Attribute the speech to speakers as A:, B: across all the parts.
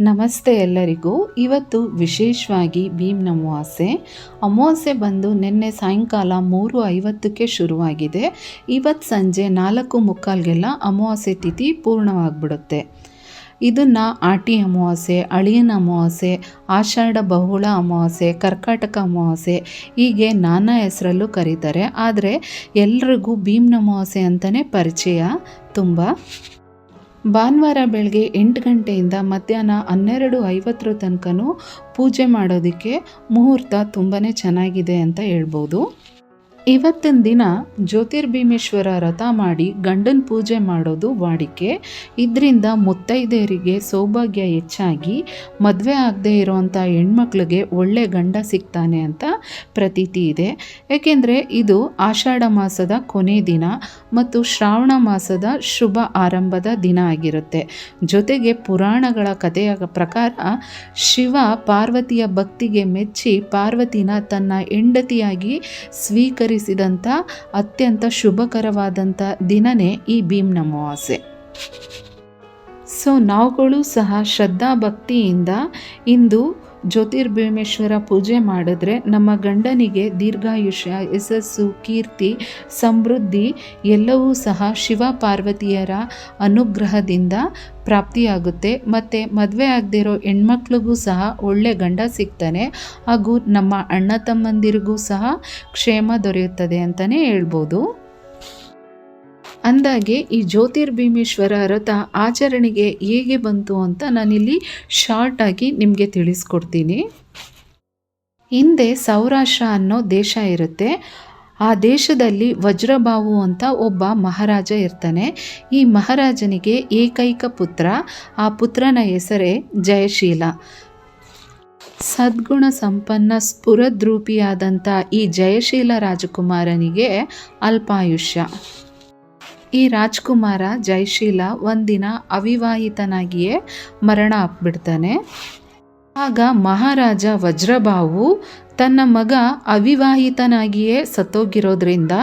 A: ನಮಸ್ತೆ ಎಲ್ಲರಿಗೂ. ಇವತ್ತು ವಿಶೇಷವಾಗಿ ಭೀಮ್ ಅಮಾವಾಸ್ಯೆ ಅಮಾವಾಸ್ಯೆ ಬಂದು ನಿನ್ನೆ ಸಾಯಂಕಾಲ ಮೂರು ಐವತ್ತಕ್ಕೆ ಶುರುವಾಗಿದೆ. ಇವತ್ತು ಸಂಜೆ ನಾಲ್ಕು ಮುಕ್ಕಾಲ್ಗೆಲ್ಲ ಅಮಾವಾಸ್ಯೆ ತಿಥಿ ಪೂರ್ಣವಾಗಿಬಿಡುತ್ತೆ. ಇದನ್ನು ಆಟಿ ಅಮಾವಾಸ್ಯೆ, ಅಳಿಯನ ಅಮಾವಾಸ್ಯೆ, ಆಷಾಢ ಬಹುಳ ಅಮಾವಾಸ್ಯೆ, ಕರ್ಕಾಟಕ ಅಮಾವಾಸ್ಯೆ ಹೀಗೆ ನಾನಾ ಹೆಸರಲ್ಲೂ ಕರೀತಾರೆ. ಆದರೆ ಎಲ್ರಿಗೂ ಭೀಮ್ನ ಅಮಾವಾಸ್ಯೆ ಅಂತಲೇ ಪರಿಚಯ ತುಂಬ. ಭಾನುವಾರ ಬೆಳಗ್ಗೆ ಎಂಟು ಗಂಟೆಯಿಂದ ಮಧ್ಯಾಹ್ನ ಹನ್ನೆರಡು ಐವತ್ತರ ತನಕನೂ ಪೂಜೆ ಮಾಡೋದಕ್ಕೆ ಮುಹೂರ್ತ ತುಂಬಾ ಚೆನ್ನಾಗಿದೆ ಅಂತ ಹೇಳ್ಬೋದು. ಇವತ್ತಿನ ದಿನ ಜ್ಯೋತಿರ್ಭೀಮೇಶ್ವರ ರಥ ಮಾಡಿ ಗಂಡನ ಪೂಜೆ ಮಾಡೋದು ವಾಡಿಕೆ. ಇದರಿಂದ ಮುತ್ತೈದೆಯರಿಗೆ ಸೌಭಾಗ್ಯ ಹೆಚ್ಚಾಗಿ, ಮದುವೆ ಆಗದೆ ಇರೋವಂಥ ಹೆಣ್ಮಕ್ಳಿಗೆ ಒಳ್ಳೆ ಗಂಡ ಸಿಗ್ತಾನೆ ಅಂತ ಪ್ರತೀತಿ ಇದೆ. ಏಕೆಂದರೆ ಇದು ಆಷಾಢ ಮಾಸದ ಕೊನೆ ದಿನ ಮತ್ತು ಶ್ರಾವಣ ಮಾಸದ ಶುಭ ಆರಂಭದ ದಿನ ಆಗಿರುತ್ತೆ. ಜೊತೆಗೆ ಪುರಾಣಗಳ ಕಥೆಯ ಪ್ರಕಾರ ಶಿವ ಪಾರ್ವತಿಯ ಭಕ್ತಿಗೆ ಮೆಚ್ಚಿ ಪಾರ್ವತಿನ ತನ್ನ ಹೆಂಡತಿಯಾಗಿ ಸ್ವೀಕರಿಸಿದಂಥ ಅತ್ಯಂತ ಶುಭಕರವಾದಂಥ ದಿನನೇ ಈ ಭೀಮ್ನ ಅಮಾವಾಸ್ಯೆ. ಸೊ ನಾವುಗಳು ಸಹ ಶ್ರದ್ಧಾ ಭಕ್ತಿಯಿಂದ ಇಂದು ಜ್ಯೋತಿರ್ಭೀಮೇಶ್ವರ ಪೂಜೆ ಮಾಡಿದ್ರೆ ನಮ್ಮ ಗಂಡನಿಗೆ ದೀರ್ಘಾಯುಷ್ಯ, ಯಶಸ್ಸು, ಕೀರ್ತಿ, ಸಮೃದ್ಧಿ ಎಲ್ಲವೂ ಸಹ ಶಿವ ಪಾರ್ವತಿಯರ ಅನುಗ್ರಹದಿಂದ ಪ್ರಾಪ್ತಿಯಾಗುತ್ತೆ. ಮತ್ತು ಮದುವೆ ಆಗದಿರೋ ಹೆಣ್ಮಕ್ಳಿಗೂ ಸಹ ಒಳ್ಳೆ ಗಂಡ ಸಿಗ್ತಾನೆ. ಹಾಗೂ ನಮ್ಮ ಅಣ್ಣ ತಮ್ಮಂದಿರಿಗೂ ಸಹ ಕ್ಷೇಮ ದೊರೆಯುತ್ತದೆ ಅಂತಲೇ ಹೇಳ್ಬೋದು. ಅಂದಾಗೆ ಈ ಜ್ಯೋತಿರ್ಭೀಮೇಶ್ವರ ವ್ರತ ಆಚರಣೆಗೆ ಹೇಗೆ ಬಂತು ಅಂತ ನಾನಿಲ್ಲಿ ಶಾರ್ಟಾಗಿ ನಿಮಗೆ ತಿಳಿಸ್ಕೊಡ್ತೀನಿ. ಹಿಂದೆ ಸೌರಾಷ್ಟ್ರ ಅನ್ನೋ ದೇಶ ಇರುತ್ತೆ. ಆ ದೇಶದಲ್ಲಿ ವಜ್ರಬಾವು ಅಂತ ಒಬ್ಬ ಮಹಾರಾಜ ಇರ್ತಾನೆ. ಈ ಮಹಾರಾಜನಿಗೆ ಏಕೈಕ ಪುತ್ರ. ಆ ಪುತ್ರನ ಹೆಸರೇ ಜಯಶೀಲ. ಸದ್ಗುಣ ಸಂಪನ್ನ ಸ್ಫುರದ್ರೂಪಿಯಾದಂಥ ಈ ಜಯಶೀಲ ರಾಜಕುಮಾರನಿಗೆ ಅಲ್ಪಾಯುಷ್ಯ. ಈ ರಾಜ್ಕುಮಾರ ಜಯಶೀಲ ಒಂದಿನ ಅವಿವಾಹಿತನಾಗಿಯೇ ಮರಣ ಆಗ್ಬಿಡ್ತಾನೆ ಆಗ ಮಹಾರಾಜ ವಜ್ರಬಾಹು ತನ್ನ ಮಗ ಅವಿವಾಹಿತನಾಗಿಯೇ ಸತ್ತೋಗಿರೋದ್ರಿಂದ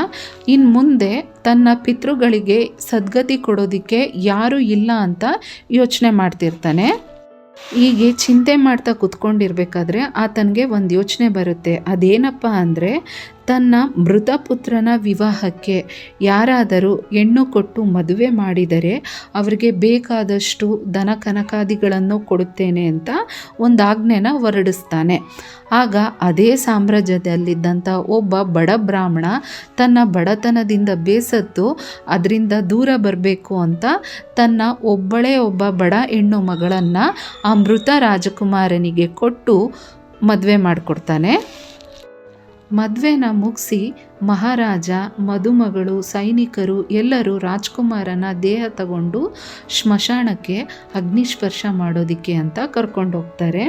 A: ಇನ್ನು ಮುಂದೆ ತನ್ನ ಪಿತೃಗಳಿಗೆ ಸದ್ಗತಿ ಕೊಡೋದಕ್ಕೆ ಯಾರೂ ಇಲ್ಲ ಅಂತ ಯೋಚನೆ ಮಾಡ್ತಿರ್ತಾನೆ. ಹೀಗೆ ಚಿಂತೆ ಮಾಡ್ತಾ ಕುತ್ಕೊಂಡಿರ್ಬೇಕಾದ್ರೆ ಆತನಿಗೆ ಒಂದು ಯೋಚನೆ ಬರುತ್ತೆ. ಅದೇನಪ್ಪ ಅಂದರೆ ತನ್ನ ಮೃತ ಪುತ್ರನ ವಿವಾಹಕ್ಕೆ ಯಾರಾದರೂ ಹೆಣ್ಣು ಕೊಟ್ಟು ಮದುವೆ ಮಾಡಿದರೆ ಅವರಿಗೆ ಬೇಕಾದಷ್ಟು ದನ ಕನಕಾದಿಗಳನ್ನು ಕೊಡುತ್ತೇನೆ ಅಂತ ಒಂದು ಆಜ್ಞೆನ ಹೊರಡಿಸ್ತಾನೆ. ಆಗ ಅದೇ ಸಾಮ್ರಾಜ್ಯದಲ್ಲಿದ್ದಂಥ ಒಬ್ಬ ಬಡ ಬ್ರಾಹ್ಮಣ ತನ್ನ ಬಡತನದಿಂದ ಬೇಸತ್ತು ಅದರಿಂದ ದೂರ ಬರಬೇಕು ಅಂತ ತನ್ನ ಒಬ್ಬಳೇ ಒಬ್ಬ ಬಡ ಹೆಣ್ಣು ಮಗಳನ್ನು ಆ ಮೃತ ರಾಜಕುಮಾರನಿಗೆ ಕೊಟ್ಟು ಮದುವೆ ಮಾಡಿಕೊಡ್ತಾನೆ. ಮದುವೆನ ಮುಗಿಸಿ ಮಹಾರಾಜ, ಮದುಮಗಳು, ಸೈನಿಕರು ಎಲ್ಲರೂ ರಾಜ್ಕುಮಾರನ ದೇಹ ತಗೊಂಡು ಸ್ಮಶಾನಕ್ಕೆ ಅಗ್ನಿಸ್ಪರ್ಶ ಮಾಡೋದಕ್ಕೆ ಅಂತ ಕರ್ಕೊಂಡು ಹೋಗ್ತಾರೆ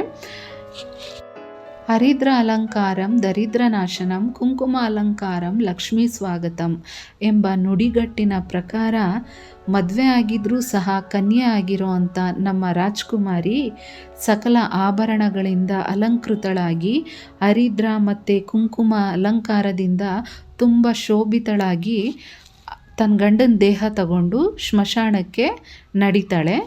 A: ಹರಿದ್ರ ಅಲಂಕಾರಂ ದರಿದ್ರ ನಾಶನಂ ಕುಂಕುಮ ಅಲಂಕಾರಂ, ಲಕ್ಷ್ಮೀ ಸ್ವಾಗತಂ ಎಂಬ ನುಡಿಗಟ್ಟಿನ ಪ್ರಕಾರ ಮದುವೆ ಆಗಿದ್ರೂ ಸಹ ಕನ್ಯೆ ಆಗಿರೋ ಅಂಥ ನಮ್ಮ ರಾಜ್ಕುಮಾರಿ ಸಕಲ ಆಭರಣಗಳಿಂದ ಅಲಂಕೃತಳಾಗಿ ಹರಿದ್ರ ಮತ್ತು ಕುಂಕುಮ ಅಲಂಕಾರದಿಂದ ತುಂಬ ಶೋಭಿತಳಾಗಿ ತನ್ನ ಗಂಡನ ದೇಹ ತಗೊಂಡು ಸ್ಮಶಾನಕ್ಕೆ ನಡೀತಾಳೆ.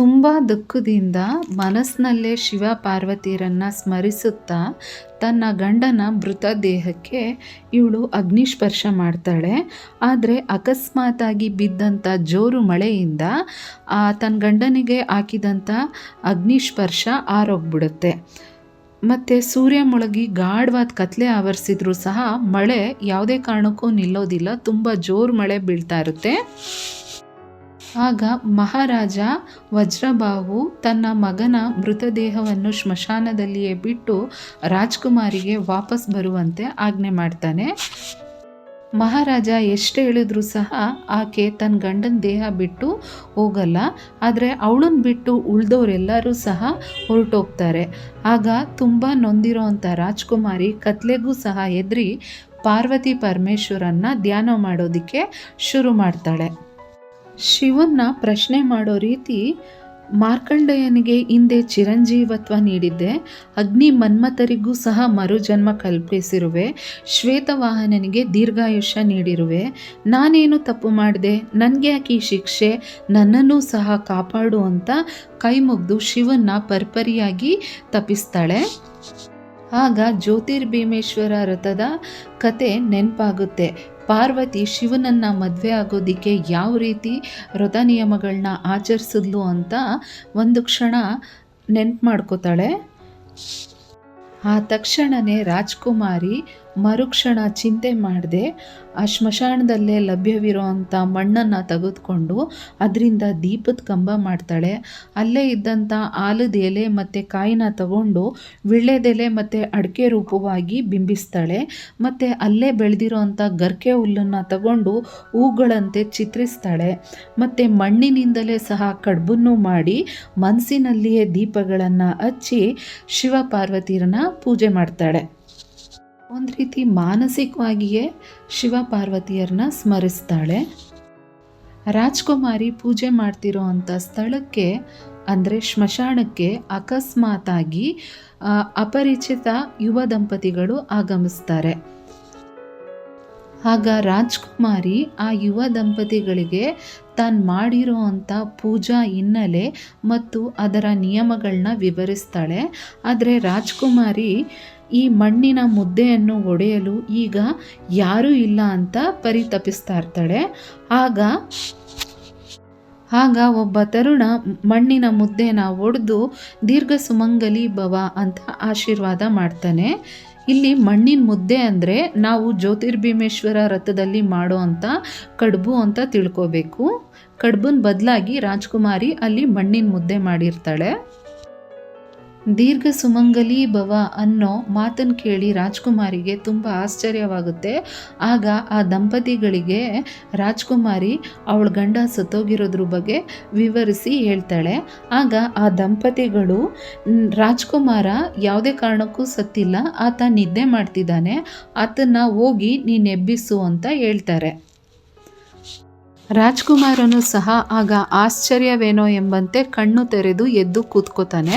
A: ತುಂಬ ದುಃಖದಿಂದ ಮನಸ್ಸಿನಲ್ಲೇ ಶಿವ ಪಾರ್ವತಿಯರನ್ನು ಸ್ಮರಿಸುತ್ತಾ ತನ್ನ ಗಂಡನ ಮೃತ ದೇಹಕ್ಕೆ ಇವಳು ಅಗ್ನಿಸ್ಪರ್ಶ ಮಾಡ್ತಾಳೆ. ಆದರೆ ಅಕಸ್ಮಾತಾಗಿ ಬಿದ್ದಂಥ ಜೋರು ಮಳೆಯಿಂದ ಆ ತನ್ನ ಗಂಡನಿಗೆ ಹಾಕಿದಂಥ ಅಗ್ನಿಸ್ಪರ್ಶ ಆರೋಗ್ಬಿಡುತ್ತೆ. ಮತ್ತು ಸೂರ್ಯ ಮುಳುಗಿ ಗಾಢವಾದ ಕತ್ಲೆ ಆವರಿಸಿದ್ರೂ ಸಹ ಮಳೆ ಯಾವುದೇ ಕಾರಣಕ್ಕೂ ನಿಲ್ಲೋದಿಲ್ಲ. ತುಂಬ ಜೋರು ಮಳೆ ಬೀಳ್ತಾ ಇರುತ್ತೆ. ಆಗ ಮಹಾರಾಜ ವಜ್ರಬಾಹು ತನ್ನ ಮಗನ ಮೃತದೇಹವನ್ನು ಶ್ಮಶಾನದಲ್ಲಿಯೇ ಬಿಟ್ಟು ರಾಜ್ಕುಮಾರಿಗೆ ವಾಪಸ್ ಬರುವಂತೆ ಆಜ್ಞೆ ಮಾಡ್ತಾನೆ. ಮಹಾರಾಜ ಎಷ್ಟು ಹೇಳಿದ್ರು ಸಹ ಆಕೆ ತನ್ನ ಗಂಡನ ದೇಹ ಬಿಟ್ಟು ಹೋಗಲ್ಲ, ಆದರೆ ಅವಳನ್ನ ಬಿಟ್ಟು ಉಳಿದವರೆಲ್ಲರೂ ಸಹ ಹೊರಟೋಗ್ತಾರೆ. ಆಗ ತುಂಬ ನೊಂದಿರೋವಂಥ ರಾಜ್ಕುಮಾರಿ ಕತ್ಲೆಗೂ ಸಹ ಎದ್ರಿ ಪಾರ್ವತಿ ಪರಮೇಶ್ವರನ್ನ ಧ್ಯಾನ ಮಾಡೋದಕ್ಕೆ ಶುರು ಮಾಡ್ತಾಳೆ. ಶಿವನ್ನ ಪ್ರಶ್ನೆ ಮಾಡೋ ರೀತಿ ಮಾರ್ಕಂಡೇಯನಿಗೆ ಹಿಂದೆ ಚಿರಂಜೀವತ್ವ ನೀಡಿದ್ದೆ. ಅಗ್ನಿ ಮನ್ಮಥರಿಗೂ ಸಹ ಮರುಜನ್ಮ ಕಲ್ಪಿಸಿರುವೆ. ಶ್ವೇತವಾಹನನಿಗೆ ದೀರ್ಘಾಯುಷ್ಯ ನೀಡಿರುವೆ. ನಾನೇನು ತಪ್ಪು ಮಾಡಿದೆ? ನನಗೆ ಯಾಕೆ ಈ ಶಿಕ್ಷೆ? ನನ್ನನ್ನು ಸಹ ಕಾಪಾಡು ಅಂತ ಕೈ ಮುಗ್ದು ಶಿವನ್ನ ಪರ್ಪರಿಯಾಗಿ ತಪ್ಪಿಸ್ತಾಳೆ. ಆಗ ಜ್ಯೋತಿರ್ಭೀಮೇಶ್ವರ ರಥದ ಕತೆ ನೆನಪಾಗುತ್ತೆ. ಪಾರ್ವತಿ ಶಿವನನ್ನು ಮದುವೆ ಆಗೋದಕ್ಕೆ ಯಾವ ರೀತಿ ವ್ರತ ನಿಯಮಗಳನ್ನ ಆಚರಿಸಿದ್ಲು ಅಂತ ಒಂದು ಕ್ಷಣ ನೆನ್ಪು ಮಾಡ್ಕೋತಾಳೆ. ಆ ತಕ್ಷಣವೇ ರಾಜ್ಕುಮಾರಿ ಮರುಕ್ಷಣ ಚಿಂತೆ ಮಾಡದೆ ಆ ಶ್ಮಶಾನದಲ್ಲೇ ಲಭ್ಯವಿರುವಂಥ ಮಣ್ಣನ್ನು ತೆಗೆದುಕೊಂಡು ಅದರಿಂದ ದೀಪದ ಕಂಬ ಮಾಡ್ತಾಳೆ. ಅಲ್ಲೇ ಇದ್ದಂಥ ಆಲದ ಎಲೆ ಮತ್ತು ಕಾಯಿನ ತಗೊಂಡು ವಿಳ್ಳೆದೆಲೆ ಮತ್ತು ಅಡಿಕೆ ರೂಪವಾಗಿ ಬಿಂಬಿಸ್ತಾಳೆ. ಮತ್ತು ಅಲ್ಲೇ ಬೆಳೆದಿರೋವಂಥ ಗರ್ಕೆ ಹುಲ್ಲನ್ನು ತಗೊಂಡು ಹೂಗಳಂತೆ ಚಿತ್ರಿಸ್ತಾಳೆ. ಮತ್ತು ಮಣ್ಣಿನಿಂದಲೇ ಸಹ ಕಡ್ಬನ್ನು ಮಾಡಿ ಮನಸ್ಸಿನಲ್ಲಿಯೇ ದೀಪಗಳನ್ನು ಹಚ್ಚಿ ಶಿವ ಪಾರ್ವತಿರನ್ನ ಪೂಜೆ ಮಾಡ್ತಾಳೆ. ಒಂದು ರೀತಿ ಮಾನಸಿಕವಾಗಿಯೇ ಶಿವ ಪಾರ್ವತಿಯರನ್ನ ಸ್ಮರಿಸ್ತಾಳೆ. ರಾಜ್ಕುಮಾರಿ ಪೂಜೆ ಮಾಡ್ತಿರೋ ಅಂಥ ಸ್ಥಳಕ್ಕೆ, ಅಂದರೆ ಸ್ಮಶಾನಕ್ಕೆ ಅಕಸ್ಮಾತಾಗಿ ಅಪರಿಚಿತ ಯುವ ದಂಪತಿಗಳು ಆಗಮಿಸ್ತಾರೆ. ಆಗ ರಾಜ್ಕುಮಾರಿ ಆ ಯುವ ದಂಪತಿಗಳಿಗೆ ತಾನು ಮಾಡಿರೋ ಪೂಜಾ ಹಿನ್ನೆಲೆ ಮತ್ತು ಅದರ ನಿಯಮಗಳನ್ನ ವಿವರಿಸ್ತಾಳೆ. ಆದರೆ ರಾಜ್ಕುಮಾರಿ ಈ ಮಣ್ಣಿನ ಮುದ್ದೆಯನ್ನು ಒಡೆಯಲು ಈಗ ಯಾರೂ ಇಲ್ಲ ಅಂತ ಪರಿತಪಿಸ್ತಾ ಇರ್ತಾಳೆ ಆಗ ಆಗ ಒಬ್ಬ ತರುಣ ಮಣ್ಣಿನ ಮುದ್ದೆನ ಒಡೆದು ದೀರ್ಘ ಸುಮಂಗಲಿ ಭವ ಅಂತ ಆಶೀರ್ವಾದ ಮಾಡ್ತಾನೆ. ಇಲ್ಲಿ ಮಣ್ಣಿನ ಮುದ್ದೆ ಅಂದರೆ ನಾವು ಜ್ಯೋತಿರ್ಭೀಮೇಶ್ವರ ರಥದಲ್ಲಿ ಮಾಡೋ ಅಂಥ ಕಡುಬು ಅಂತ ತಿಳ್ಕೋಬೇಕು. ಕಡುಬನ ಬದಲಾಗಿ ರಾಜ್ಕುಮಾರಿ ಅಲ್ಲಿ ಮಣ್ಣಿನ ಮುದ್ದೆ ಮಾಡಿರ್ತಾಳೆ. ದೀರ್ಘ ಸುಮಂಗಲಿ ಭವ ಅನ್ನೋ ಮಾತನ್ನು ಕೇಳಿ ರಾಜ್ಕುಮಾರಿಗೆ ತುಂಬ ಆಶ್ಚರ್ಯವಾಗುತ್ತೆ. ಆಗ ಆ ದಂಪತಿಗಳಿಗೆ ರಾಜ್ಕುಮಾರಿ ಅವಳ ಗಂಡ ಸತ್ತೋಗಿರೋದ್ರ ಬಗ್ಗೆ ವಿವರಿಸಿ ಹೇಳ್ತಾಳೆ. ಆಗ ಆ ದಂಪತಿಗಳು "ನ್, ರಾಜ್ಕುಮಾರ ಯಾವುದೇ ಕಾರಣಕ್ಕೂ ಸತ್ತಿಲ್ಲ. ಆತ ನಿದ್ದೆ ಮಾಡ್ತಿದ್ದಾನೆ. ಆತನ ಹೋಗಿ ನೀನು ಎಬ್ಬಿಸು ಅಂತ ಹೇಳ್ತಾರೆ. ರಾಜ್ಕುಮಾರನು ಸಹ ಆಗ ಆಶ್ಚರ್ಯವೇನೋ ಎಂಬಂತೆ ಕಣ್ಣು ತೆರೆದು ಎದ್ದು ಕೂತ್ಕೋತಾನೆ.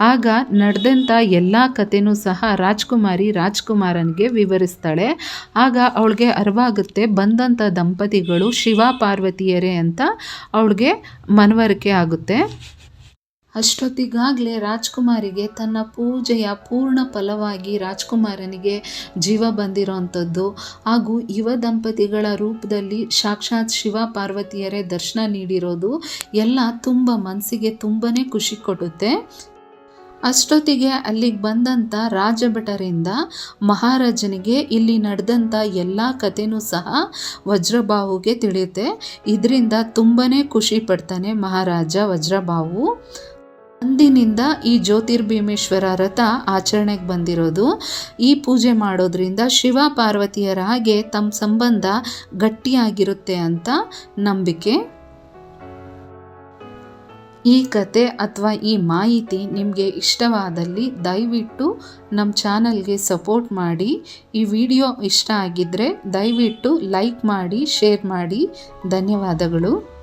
A: ಆಗ ನಡೆದಂಥ ಎಲ್ಲ ಕಥೆನೂ ಸಹ ರಾಜ್ಕುಮಾರಿ ರಾಜ್ಕುಮಾರನಿಗೆ ವಿವರಿಸ್ತಾಳೆ. ಆಗ ಅವಳಿಗೆ ಅರಿವಾಗುತ್ತೆ ಬಂದಂಥ ದಂಪತಿಗಳು ಶಿವ ಪಾರ್ವತಿಯರೇ ಅಂತ ಅವಳಿಗೆ ಮನವರಿಕೆ ಆಗುತ್ತೆ. ಅಷ್ಟೊತ್ತಿಗಾಗಲೇ ರಾಜ್ಕುಮಾರಿಗೆ ತನ್ನ ಪೂಜೆಯ ಪೂರ್ಣ ಫಲವಾಗಿ ರಾಜ್ಕುಮಾರನಿಗೆ ಜೀವ ಬಂದಿರೋವಂಥದ್ದು ಹಾಗೂ ಯುವ ದಂಪತಿಗಳ ರೂಪದಲ್ಲಿ ಸಾಕ್ಷಾತ್ ಶಿವ ಪಾರ್ವತಿಯರೇ ದರ್ಶನ ನೀಡಿರೋದು ಎಲ್ಲ ತುಂಬ ಮನಸ್ಸಿಗೆ ತುಂಬಾ ಖುಷಿ ಕೊಡುತ್ತೆ. ಅಷ್ಟೊತ್ತಿಗೆ ಅಲ್ಲಿಗೆ ಬಂದಂಥ ರಾಜಭಟರಿಂದ ಮಹಾರಾಜನಿಗೆ ಇಲ್ಲಿ ನಡೆದಂಥ ಎಲ್ಲ ಕಥೆನೂ ಸಹ ವಜ್ರಬಾಹುಗೆ ತಿಳಿಯುತ್ತೆ. ಇದರಿಂದ ತುಂಬಾ ಖುಷಿ ಪಡ್ತಾನೆ ಮಹಾರಾಜ ವಜ್ರಬಾಹು. ಅಂದಿನಿಂದ ಈ ಜ್ಯೋತಿರ್ಭೀಮೇಶ್ವರ ರಥ ಆಚರಣೆಗೆ ಬಂದಿರೋದು. ಈ ಪೂಜೆ ಮಾಡೋದ್ರಿಂದ ಶಿವ ಪಾರ್ವತಿಯರ ಹಾಗೆ ತಮ್ಮ ಸಂಬಂಧ ಗಟ್ಟಿಯಾಗಿರುತ್ತೆ ಅಂತ ನಂಬಿಕೆ. ಈ ಕತೆ ಅಥವಾ ಈ ಮಾಹಿತಿ ನಿಮಗೆ ಇಷ್ಟವಾದಲ್ಲಿ ದಯವಿಟ್ಟು ನಮ್ಮ ಚಾನಲ್ಗೆ ಸಪೋರ್ಟ್ ಮಾಡಿ. ಈ ವಿಡಿಯೋ ಇಷ್ಟ ಆಗಿದ್ದರೆ ದಯವಿಟ್ಟು ಲೈಕ್ ಮಾಡಿ, ಶೇರ್ ಮಾಡಿ. ಧನ್ಯವಾದಗಳು.